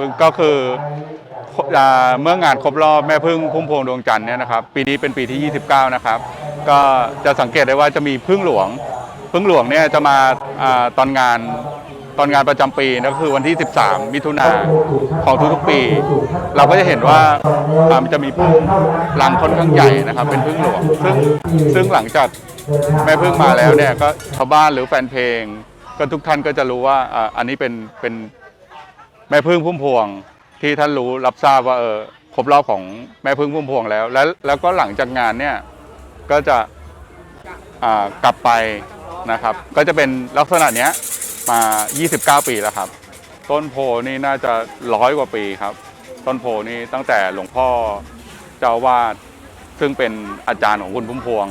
พึ่งก็คือเมื่องานครบรอบแม่พึ่งพุ่มพวงดวงจันทร์เนี่ยนะครับปีนี้เป็นปีที่ 29 นะครับ ก็จะสังเกตได้ว่าจะมีพึ่งหลวง พึ่งหลวงเนี่ยจะมาตอนงานตอนงานประจำปีนะก็คือวันที่ 13 มิถุนาของทุกๆปี เราก็จะเห็นว่าอ่ามันจะมีพึ่งรังค่อนข้างใหญ่นะครับ เป็นพึ่งหลวง ซึ่งซึ่งหลังจากแม่พึ่งมาแล้วเนี่ยก็ชาวบ้านหรือแฟนเพลง ก็ทุกท่านก็จะรู้ว่าอ่าอันนี้เป็นเป็น แม่พึ่งพุ่มพวงที่ท่านรู้รับทราบว่าเออครบรอบของแม่พึ่งพุ่มพวงแล้ว แล้วแล้วก็หลังจากงานเนี่ยก็จะอ่ากลับไปนะครับ ก็จะเป็นลักษณะเนี้ยมา 29 ปีแล้วครับ ต้นโพนี่น่าจะร้อยกว่าปีครับ ต้นโพนี่ตั้งแต่หลวงพ่อเจ้าวาดซึ่งเป็นอาจารย์ของคุณพุ่มพวง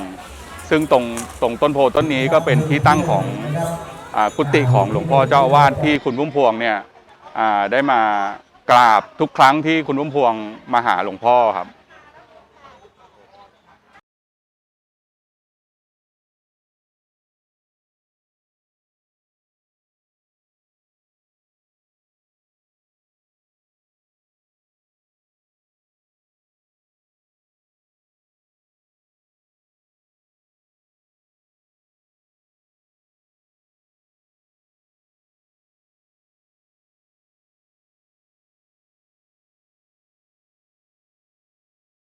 ซึ่งตรงตรงต้นโพต้นนี้ก็เป็นที่ตั้งของอกุฏิของหลวงพ่อเจ้าวาสที่คุณพุ่มพวงเนี่ย ได้มากราบทุกครั้งที่คุณพุ่มพวงมาหาหลวงพ่อครับ